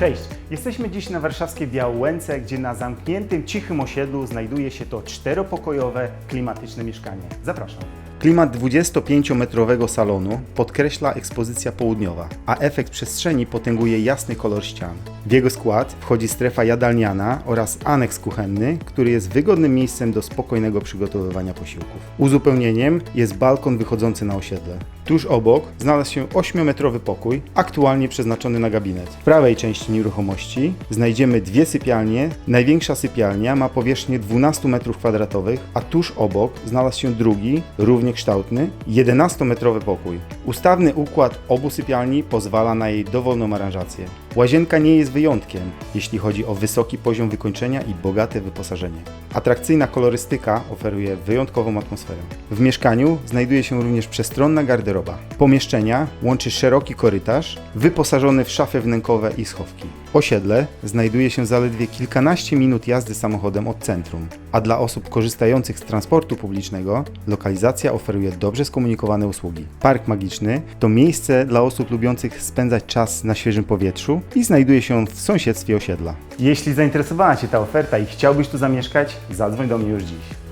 Cześć! Jesteśmy dziś na warszawskiej Białęce, gdzie na zamkniętym, cichym osiedlu znajduje się to czteropokojowe, klimatyczne mieszkanie. Zapraszam. Klimat 25-metrowego salonu podkreśla ekspozycja południowa, a efekt przestrzeni potęguje jasny kolor ścian. W jego skład wchodzi strefa jadalniana oraz aneks kuchenny, który jest wygodnym miejscem do spokojnego przygotowywania posiłków. Uzupełnieniem jest balkon wychodzący na osiedle. Tuż obok znalazł się 8-metrowy pokój, aktualnie przeznaczony na gabinet. W prawej części nieruchomości znajdziemy dwie sypialnie. Największa sypialnia ma powierzchnię 12 m2, a tuż obok znalazł się drugi, równie kształtny, 11-metrowy pokój. Ustawny układ obu sypialni pozwala na jej dowolną aranżację. Łazienka nie jest wyjątkiem, jeśli chodzi o wysoki poziom wykończenia i bogate wyposażenie. Atrakcyjna kolorystyka oferuje wyjątkową atmosferę. W mieszkaniu znajduje się również przestronna garderoba. Pomieszczenia łączy szeroki korytarz, wyposażony w szafy wnękowe i schowki. Osiedle znajduje się zaledwie kilkanaście minut jazdy samochodem od centrum, a dla osób korzystających z transportu publicznego lokalizacja oferuje dobrze skomunikowane usługi. Park Magiczny to miejsce dla osób lubiących spędzać czas na świeżym powietrzu i znajduje się w sąsiedztwie osiedla. Jeśli zainteresowała Cię ta oferta i chciałbyś tu zamieszkać, zadzwoń do mnie już dziś.